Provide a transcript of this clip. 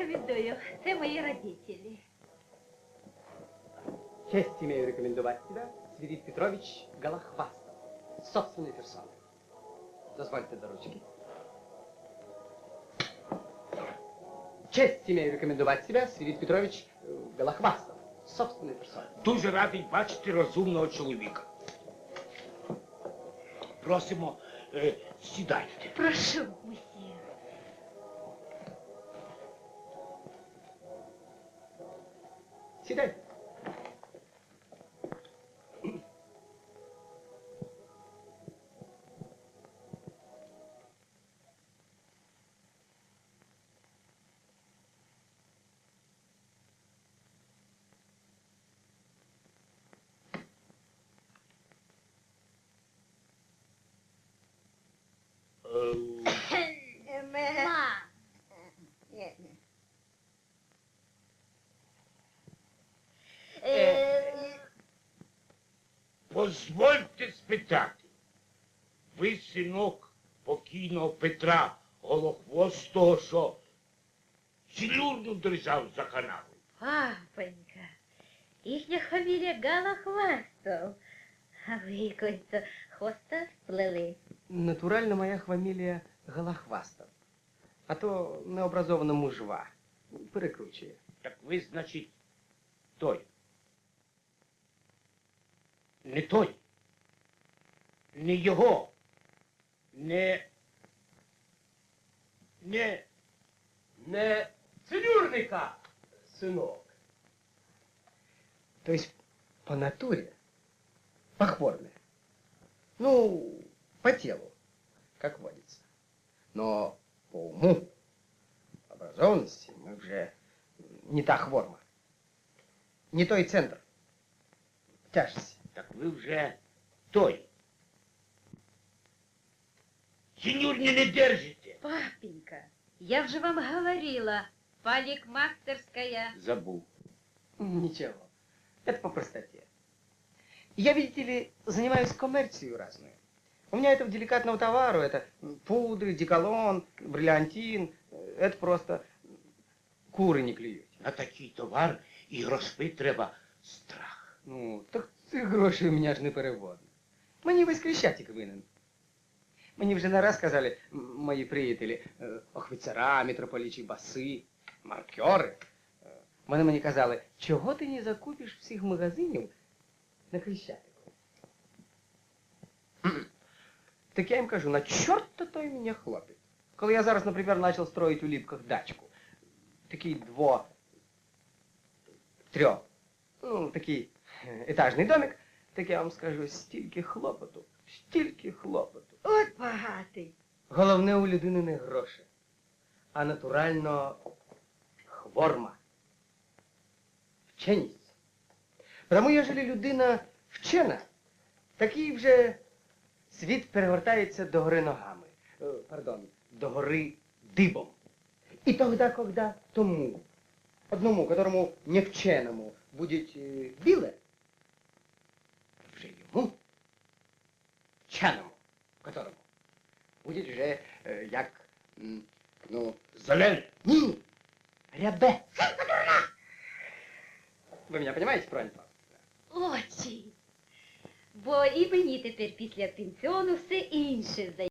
рекомендую. Це мої родителі. Честь имею рекомендовать тебя, Свирид Петрович Голохвастов, собственной персоной. Дозвольте до ручки. Честь имею рекомендовать тебя, Свирид Петрович э, Голохвастов, собственной персоной. Дуже радий бачити розумного чоловіка. Просимо, е, сідайте. Прошу, 立正 Позвольте спитати. Ви синок покійного Петра Голохвостого, що сілюрну держав за канавою. Папонька, їхня фамілія Гала Хвастов. А ви якось хвоста сплели. Натурально моя фамилия Голохвастов. А то необразовано мужва. Перекручує. Так ви, значить, той. Не той. Не його. Не. Не. Не цилюрника, сынок. То есть по натуре, по форме. Ну, по телу, как водится. Но по уму, образованности мы уже не та хворма. Не той центр. Тяжесть. Так ви вже той. Синюрні не держите. Папенька, я вже вам говорила, паликмахтерская. Забув. Ничего. Это по простоте. Я, видите ли, занимаюсь коммерцией разную. У меня этого деликатного товару, это пудры, деколон, бриллиантин, это просто куры не клюють. На такий товар і грошви треба страх. Ну, так цих грошей у мене ж не переводно. Мені весь Крещатик винен. Мені вже не раз казали мої приятелі, е, охвицера, митрополічі баси, маркери. Е, Вони мені казали, чого ти не закупиш всіх магазинів на Крещатику? Так я їм кажу, на чорта той мене хлопець. Коли я зараз, наприклад, почав строїти у Ліпках дачку, такий дво, трьох, ну, такий етажний домик, так я вам скажу, стільки хлопоту, стільки хлопоту. От багатий. Головне у людини не гроші, а натурально хворма. Вченість. Тому, єжели людина вчена, такий вже світ перевертається до гори ногами. Е, Пардон, до гори дибом. І тогда, когда тому, одному, которому не вченому, буде біле, вже йому, вченому, которому, Будет вже е, як, м, ну, Зелен. ні, рябе. Ви мене розумієте, правильно? Очень. Бо і мені тепер після пенсіону все інше здається.